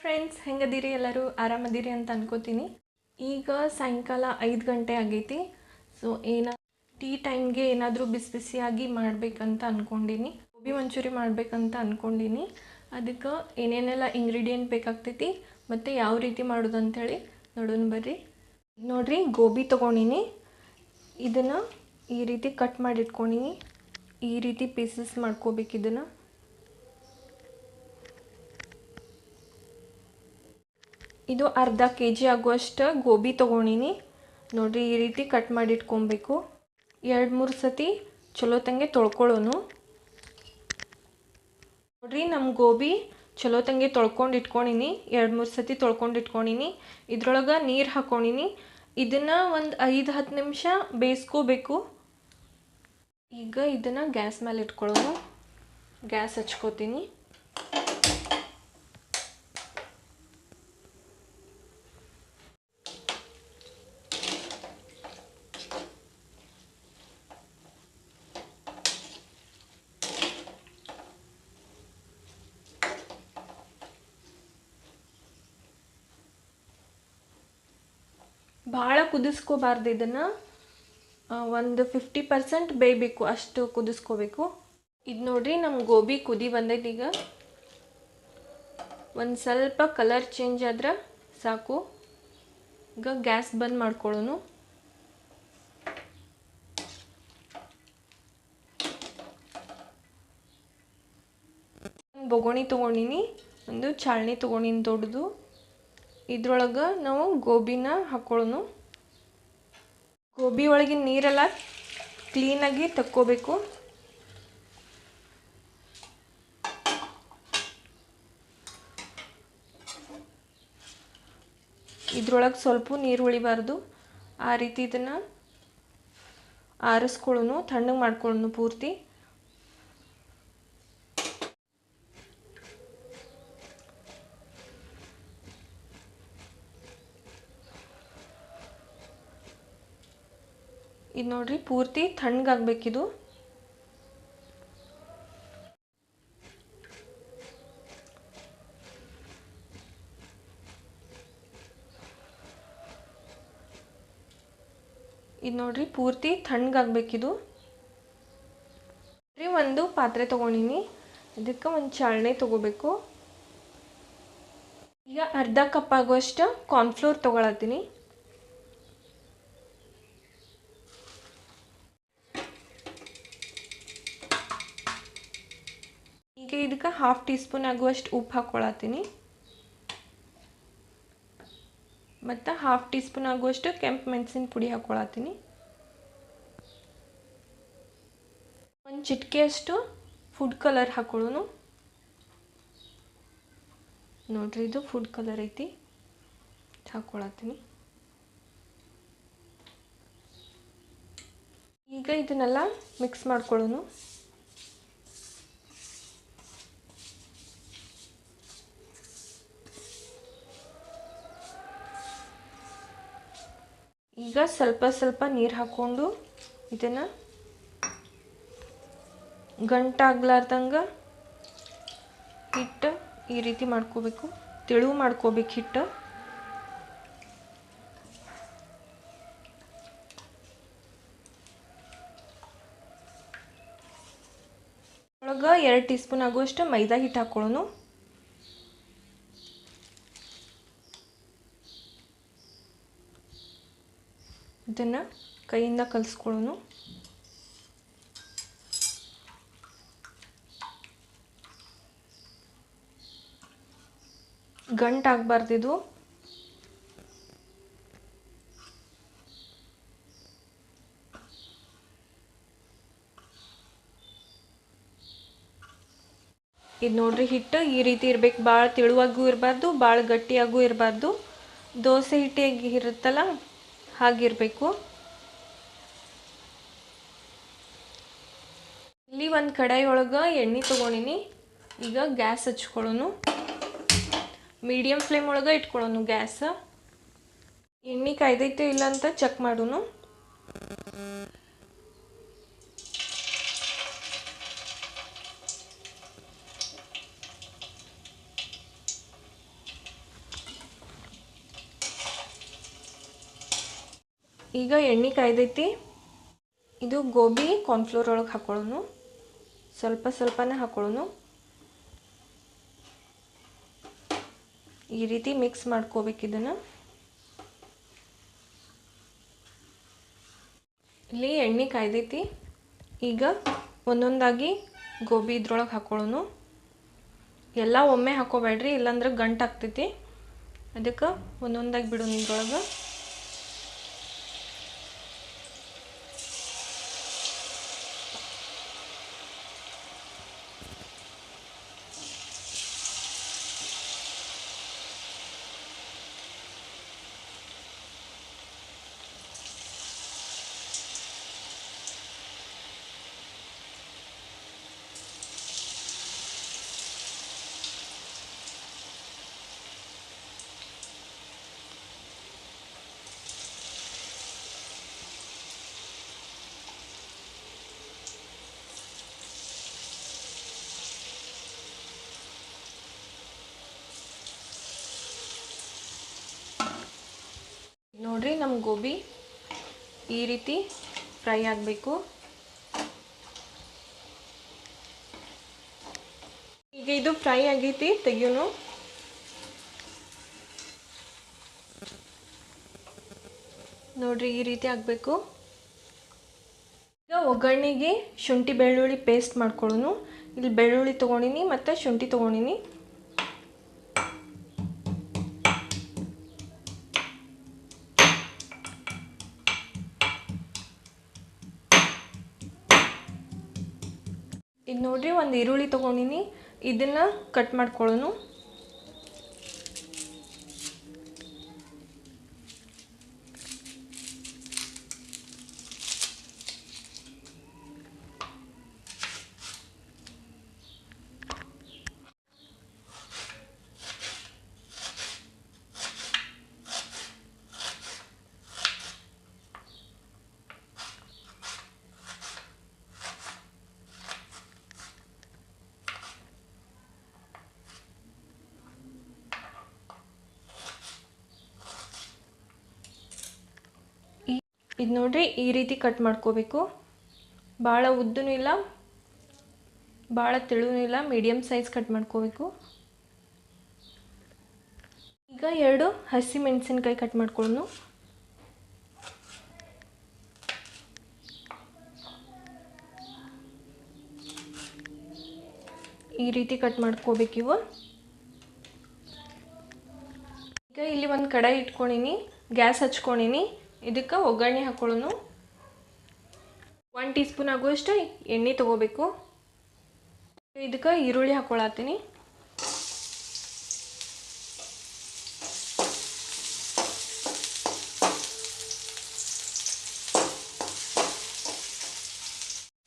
Friends ಹೆಂಗದೀರಿ ಎಲ್ಲರೂ? ಆರಾಮದಿರಿ ಅಂತ ಅನ್ಕೋತೀನಿ. ಈಗ ಸಾಯಂಕಾಲ ಐದು ಗಂಟೆ ಆಗೈತಿ. ಸೊ ಏನ ಟೀ ಟೈಮ್ಗೆ ಏನಾದರೂ ಬಿಸಿ ಬಿಸಿಯಾಗಿ ಮಾಡಬೇಕಂತ ಅಂದ್ಕೊಂಡಿನಿ ಗೋಬಿ ಮಂಚೂರಿ ಮಾಡಬೇಕಂತ ಅಂದ್ಕೊಂಡಿನಿ ಅದಕ್ಕೆ ಏನೇನೆಲ್ಲ ಇಂಗ್ರೀಡಿಯೆಂಟ್ ಬೇಕಾಗ್ತೈತಿ, ಮತ್ತು ಯಾವ ರೀತಿ ಮಾಡೋದು ಅಂಥೇಳಿ ನೋಡೋಣ ಬರ್ರಿ. ನೋಡ್ರಿ, ಗೋಬಿ ತೊಗೊಂಡಿನಿ. ಇದನ್ನು ಈ ರೀತಿ ಕಟ್ ಮಾಡಿಟ್ಕೊಂಡಿನಿ. ಈ ರೀತಿ ಪೀಸಸ್ ಮಾಡ್ಕೋಬೇಕು ಇದನ್ನು. ಇದು ಅರ್ಧ ಕೆ ಜಿ ಆಗುವಷ್ಟು ಗೋಬಿ ತೊಗೊಂಡಿನಿ. ನೋಡಿರಿ ಈ ರೀತಿ ಕಟ್ ಮಾಡಿ ಇಟ್ಕೊಬೇಕು. ಎರಡು ಮೂರು ಸತಿ ಚಲೋತಂಗೆ ತೊಳ್ಕೊಳ್ಳೋನು. ನೋಡಿರಿ ನಮ್ಮ ಗೋಬಿ ಚಲೋತಂಗೆ ತೊಳ್ಕೊಂಡು ಇಟ್ಕೊಂಡಿನಿ. ಎರಡು ಮೂರು ಸತಿ ತೊಳ್ಕೊಂಡು ಇಟ್ಕೊಂಡಿನಿ. ಇದ್ರೊಳಗೆ ನೀರು ಹಾಕೊಂಡಿನಿ. ಇದನ್ನು ಒಂದು ಐದು ಹತ್ತು ನಿಮಿಷ ಬೇಯಿಸ್ಕೋಬೇಕು. ಈಗ ಇದನ್ನು ಗ್ಯಾಸ್ ಮೇಲೆ ಇಟ್ಕೊಳ್ಳೋನು. ಗ್ಯಾಸ್ ಹಚ್ಕೋತೀನಿ. ಭಾಳ ಕುದಿಸ್ಕೋಬಾರ್ದು ಇದನ್ನು. ಒಂದು ಫಿಫ್ಟಿ ಪರ್ಸೆಂಟ್ ಬೇಯಬೇಕು, ಅಷ್ಟು ಕುದಿಸ್ಕೋಬೇಕು. ಇದು ನೋಡಿರಿ ನಮ್ಮ ಗೋಬಿ ಕುದಿ ಬಂದೈತಿ ಈಗ. ಒಂದು ಸ್ವಲ್ಪ ಕಲರ್ ಚೇಂಜ್ ಆದ್ರೆ ಸಾಕು. ಈಗ ಗ್ಯಾಸ್ ಬಂದ್ ಮಾಡ್ಕೊಳ್ಳೋನು. ಬೊಗೋಣಿ ತೊಗೊಂಡಿನಿ, ಒಂದು ಚಾಳ್ನಿ ತೊಗೊಂಡಿನಿ ದೊಡ್ಡದು. ಇದ್ರೊಳಗೆ ನಾವು ಗೋಬಿನ ಹಾಕೊಳ್ಳೋನು. ಗೋಬಿ ಒಳಗಿನ ನೀರೆಲ್ಲ ಕ್ಲೀನಾಗಿ ತಕ್ಕೋಬೇಕು. ಇದ್ರೊಳಗೆ ಸ್ವಲ್ಪ ನೀರು ಉಳಿಬಾರ್ದು. ಆ ರೀತಿ ಇದನ್ನು ಆರಿಸ್ಕೊಳ್ಳೋನು, ತಣ್ಣಗೆ ಮಾಡ್ಕೊಳ್ಳೋನು ಪೂರ್ತಿ. ಇದು ನೋಡ್ರಿ, ಪೂರ್ತಿ ತಣ್ಣಗಾಗಬೇಕಿದು ಇದು ನೋಡ್ರಿ, ಪೂರ್ತಿ ತಣ್ಣಗಾಗಬೇಕಿದು ಒಂದು ಪಾತ್ರೆ ತೊಗೊಂಡಿನಿ. ಇದಕ್ಕೆ ಒಂದು ಚಾಳಣೆ ತೊಗೋಬೇಕು. ಈಗ ಅರ್ಧ ಕಪ್ ಆಗುವಷ್ಟು ಕಾರ್ನ್ಫ್ಲೋರ್ ತೊಗೊಳತ್ತೀನಿ. ಇದಕ್ಕೆ ಹಾಫ್ ಟೀ ಸ್ಪೂನ್ ಆಗುವಷ್ಟು ಉಪ್ಪು ಹಾಕ್ಕೊಳತ್ತೀನಿ ಮತ್ತು ಹಾಫ್ ಟೀ ಸ್ಪೂನ್ ಆಗುವಷ್ಟು ಕೆಂಪು ಮೆಣಸಿನ ಪುಡಿ ಹಾಕ್ಕೊಳತ್ತೀನಿ ಒಂದು ಚಿಟಿಕೆಯಷ್ಟು ಫುಡ್ ಕಲರ್ ಹಾಕೊಳ್ಳೋನು. ನೋಡ್ರಿ ಇದು ಫುಡ್ ಕಲರ್ ಐತಿ. ಹಾಕ್ಕೊಳತ್ತೀನಿ ಈಗ ಇದನ್ನೆಲ್ಲ ಮಿಕ್ಸ್ ಮಾಡ್ಕೊಳ್ಳೋನು. ಈಗ ಸ್ವಲ್ಪ ಸ್ವಲ್ಪ ನೀರು ಹಾಕ್ಕೊಂಡು ಇದನ್ನು ಗಂಟಾಗ್ಲಾರ್ದಂಗೆ ಹಿಟ್ಟು ಈ ರೀತಿ ಮಾಡ್ಕೋಬೇಕು, ತೆಳು ಮಾಡ್ಕೋಬೇಕು ಹಿಟ್ಟು. ಒಳಗೆ ಎರಡು ಟೀ ಸ್ಪೂನ್ ಆಗುವಷ್ಟು ಮೈದಾ ಹಿಟ್ಟು ಹಾಕ್ಕೊಳ್ಳೋನು ಇದನ್ನು ಕೈಯಿಂದ ಕಲಿಸ್ಕೊಳ್ಳೋನು ಗಂಟಾಗಬಾರ್ದಿದು ಇದು. ನೋಡ್ರಿ ಹಿಟ್ಟು ಈ ರೀತಿ ಇರ್ಬೇಕು. ಭಾಳ ತೆಳುವಾಗೂ ಇರಬಾರ್ದು ಭಾಳ ಗಟ್ಟಿಯಾಗೂ ಇರಬಾರ್ದು. ದೋಸೆ ಹಿಟ್ಟಿಗೆ ಇರುತ್ತಲ್ಲ? ಹಾಗಿರಬೇಕು. ಇಲ್ಲಿ ಒಂದು ಕಡಾಯಿ ಎಣ್ಣೆ ತೊಗೊಂಡಿನಿ. ಈಗ ಗ್ಯಾಸ್ ಹಚ್ಕೊಳ್ಳೋನು. ಮೀಡಿಯಮ್ ಫ್ಲೇಮ್ ಒಳಗೆ ಇಟ್ಕೊಳ್ಳೋನು ಗ್ಯಾಸ್. ಎಣ್ಣೆ ಕಾಯ್ದೈತೆ ಇಲ್ಲ ಅಂತ ಚೆಕ್ ಮಾಡೋನು. ಈಗ ಎಣ್ಣೆ ಕಾಯ್ದೈತಿ. ಇದು ಗೋಬಿ ಕಾರ್ನ್ಫ್ಲೋರ್ ಒಳಗೆ ಹಾಕೊಳ್ಳೋನು. ಸ್ವಲ್ಪ ಸ್ವಲ್ಪನೇ ಹಾಕೊಳ್ಳೋನು. ಈ ರೀತಿ ಮಿಕ್ಸ್ ಮಾಡ್ಕೋಬೇಕು ಇದನ್ನು. ಇಲ್ಲಿ ಎಣ್ಣೆ ಕಾಯ್ದೈತಿ. ಈಗ ಒಂದೊಂದಾಗಿ ಗೋಬಿ ಇದ್ರೊಳಗೆ ಹಾಕೊಳ್ಳೋನು. ಎಲ್ಲ ಒಮ್ಮೆ ಹಾಕೋಬೇಡ್ರಿ, ಇಲ್ಲಾಂದ್ರೆ ಗಂಟಾಗ್ತೈತಿ ಅದಕ್ಕೆ ಒಂದೊಂದಾಗಿ ಬಿಡೋನು ಇದ್ರೊಳಗೆ ನೋಡ್ರಿ ನಮ್ಮ ಗೋಬಿ ಈ ರೀತಿ ಫ್ರೈ ಆಗಬೇಕು. ಈಗ ಇದು ಫ್ರೈ ಆಗೈತಿ, ತೆಗಿಯೋನು. ನೋಡ್ರಿ ಈ ರೀತಿ ಆಗಬೇಕು. ಈಗ ಒಗ್ಗರಣೆಗೆ ಶುಂಠಿ ಬೆಳ್ಳುಳ್ಳಿ ಪೇಸ್ಟ್ ಮಾಡ್ಕೊಳ್ಳೋನು. ಇಲ್ಲಿ ಬೆಳ್ಳುಳ್ಳಿ ತೊಗೊಂಡಿನಿ ಮತ್ತು ಶುಂಠಿ ತೊಗೊಂಡಿನಿ. ಇದು ನೋಡಿರಿ ಒಂದು ಈರುಳ್ಳಿ ತೊಗೊಂಡಿನಿ. ಇದನ್ನು ಕಟ್ ಮಾಡ್ಕೊಳ್ಳೋನು. ಇದು ನೋಡಿರಿ ಈ ರೀತಿ ಕಟ್ ಮಾಡ್ಕೋಬೇಕು. ಭಾಳ ಉದ್ದನೂ ಇಲ್ಲ ಭಾಳ ತೆಳುನೂ ಇಲ್ಲ ಮೀಡಿಯಮ್ ಸೈಜ್ ಕಟ್ ಮಾಡ್ಕೋಬೇಕು. ಈಗ ಎರಡು ಹಸಿ ಮೆಣಸಿನ್ಕಾಯಿ ಕಟ್ ಮಾಡ್ಕೊಳ್ಳೋನು ಈ ರೀತಿ ಕಟ್ ಮಾಡ್ಕೋಬೇಕು ಇವು. ಈಗ ಇಲ್ಲಿ ಒಂದು ಕಡಾಯಿ ಇಟ್ಕೊಂಡಿನಿ, ಗ್ಯಾಸ್ ಹಚ್ಕೊಂಡಿನಿ. ಇದಕ್ಕೆ ಒಗ್ಗರಣೆ ಹಾಕೊಳ್ಳೋನು. ಒನ್ ಟೀ ಸ್ಪೂನ್ ಆಗುವಷ್ಟು ಎಣ್ಣೆ ತೊಗೋಬೇಕು. ಇದಕ್ಕೆ ಈರುಳ್ಳಿ ಹಾಕೊಳತ್ತೀನಿ.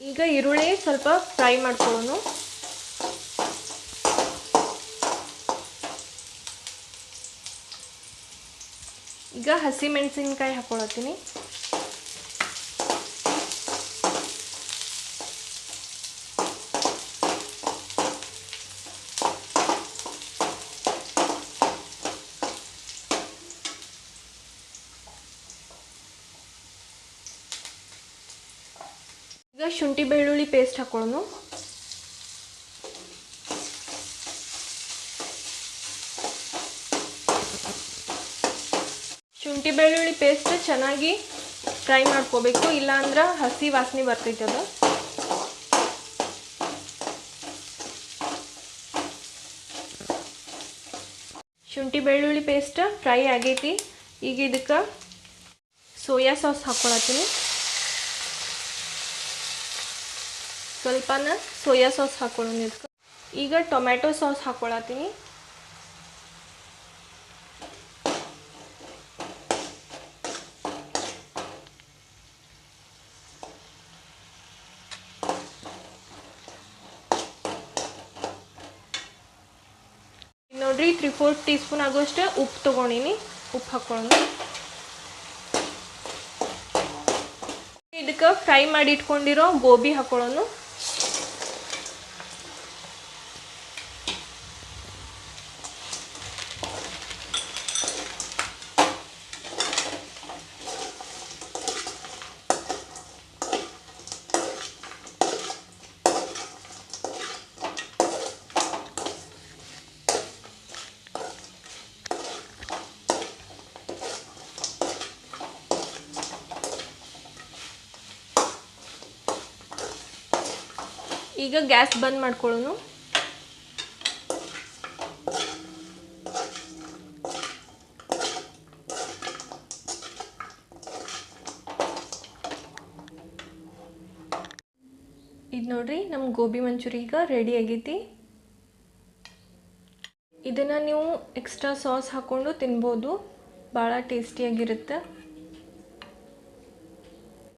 ಈಗ ಈರುಳ್ಳಿ ಸ್ವಲ್ಪ ಫ್ರೈ ಮಾಡ್ಕೊಳ್ಳೋನು. ಈಗ ಹಸಿ ಮೆಣಸಿನ್ಕಾಯಿ ಹಾಕೊಳತ್ತೀನಿ. ಈಗ ಶುಂಠಿ ಬೆಳ್ಳುಳ್ಳಿ ಪೇಸ್ಟ್ ಹಾಕೊಳ್ಳೋನು ಶುಂಠಿ ಬೆಳ್ಳುಳ್ಳಿ ಪೇಸ್ಟ್ ಚೆನ್ನಾಗಿ ಫ್ರೈ ಮಾಡ್ಕೋಬೇಕು. ಇಲ್ಲಾಂದ್ರೆ ಹಸಿ ವಾಸನೆ ಬರ್ತೈತೆ ಅದು. ಶುಂಠಿ ಬೆಳ್ಳುಳ್ಳಿ ಪೇಸ್ಟ್ ಫ್ರೈ ಆಗೈತಿ. ಈಗ ಇದಕ್ಕೆ ಸೋಯಾ ಸಾಸ್ ಹಾಕ್ಕೊಳತ್ತೀನಿ ಸ್ವಲ್ಪನ ಸೋಯಾ ಸಾಸ್ ಹಾಕೊಳ್ಳೋಣ ಇದಕ್ಕೆ. ಈಗ ಟೊಮ್ಯಾಟೊ ಸಾಸ್ ಹಾಕ್ಕೊಳತ್ತೀನಿ ನೋಡ್ರಿ ತ್ರೀ ಫೋರ್ ಟೀ ಸ್ಪೂನ್ ಆಗೋಷ್ಟು ಉಪ್ಪು ತೊಗೊಂಡಿನಿ. ಉಪ್ಪು ಹಾಕೊಳ್ಳೋಣ ಇದಕ್ಕೆ ಫ್ರೈ ಮಾಡಿ ಇಟ್ಕೊಂಡಿರೋ ಗೋಬಿ ಹಾಕೊಳ್ಳೋನು ಈಗ ಗ್ಯಾಸ್ ಬಂದ್ ಮಾಡ್ಕೊಳ್ಳೋನು. ಇದು ನೋಡ್ರಿ ನಮ್ಮ ಗೋಬಿ ಮಂಚೂರಿ ಈಗ ರೆಡಿ ಆಗೈತಿ. ಇದನ್ನು ನೀವು ಎಕ್ಸ್ಟ್ರಾ ಸಾಸ್ ಹಾಕ್ಕೊಂಡು ತಿನ್ಬೋದು. ಭಾಳ ಟೇಸ್ಟಿಯಾಗಿರುತ್ತೆ